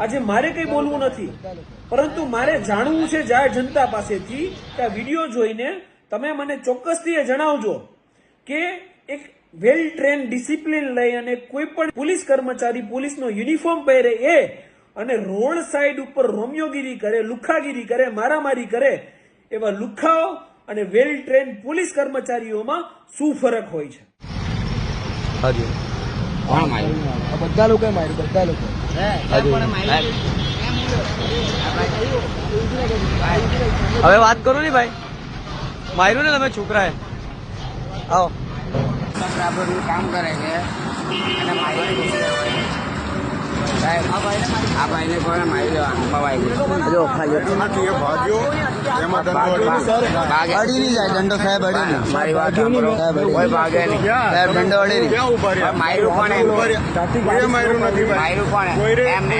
આજે મારે કંઈ બોલવું નથી. પરંતુ મારે જાણવું છે જાહેર જનતા પાસેથી કે આ વીડિયો જોઈને તમે મને ચોક્કસથી એ જણાવજો કે એક વેલ ટ્રેન ડિસિપ્લિન લઈ અને કોઈ પણ પોલીસ કર્મચારી પોલીસનો યુનિફોર્મ પહેરે એ અને રોડ સાઈડ ઉપર રોમિયોગીરી કરે, લુખાગીરી કરે, મારામારી કરે, એવા લુખાઓ અને વેલ ટ્રેન પોલીસ કર્મચારીઓમાં શું ફરક હોય છે? હાજી. કોણ માર્યું? બધા લોકોએ માર્યું બધા લોકો. હવે વાત કરો ને ભાઈ. માર્યું ને તમે છોકરાએ. આવો. કામ કરે છે. અને મારી સાહેબ આ ભાઈને કોને મારી દેવાનું બવાઈ જો ભાગ્યો અડી નહીં જાય દંડો સાહેબ અડી નહીં મારી વાત કોઈ ભાગે નહીં સાહેબ દંડો અડી નહીં ક્યાં ઊભા રહ્યા માર્યું કોણે ઊભા રહ્યા. કોઈ માર્યું નથી ભાઈ માર્યું કોણે કોઈ રે- એમ.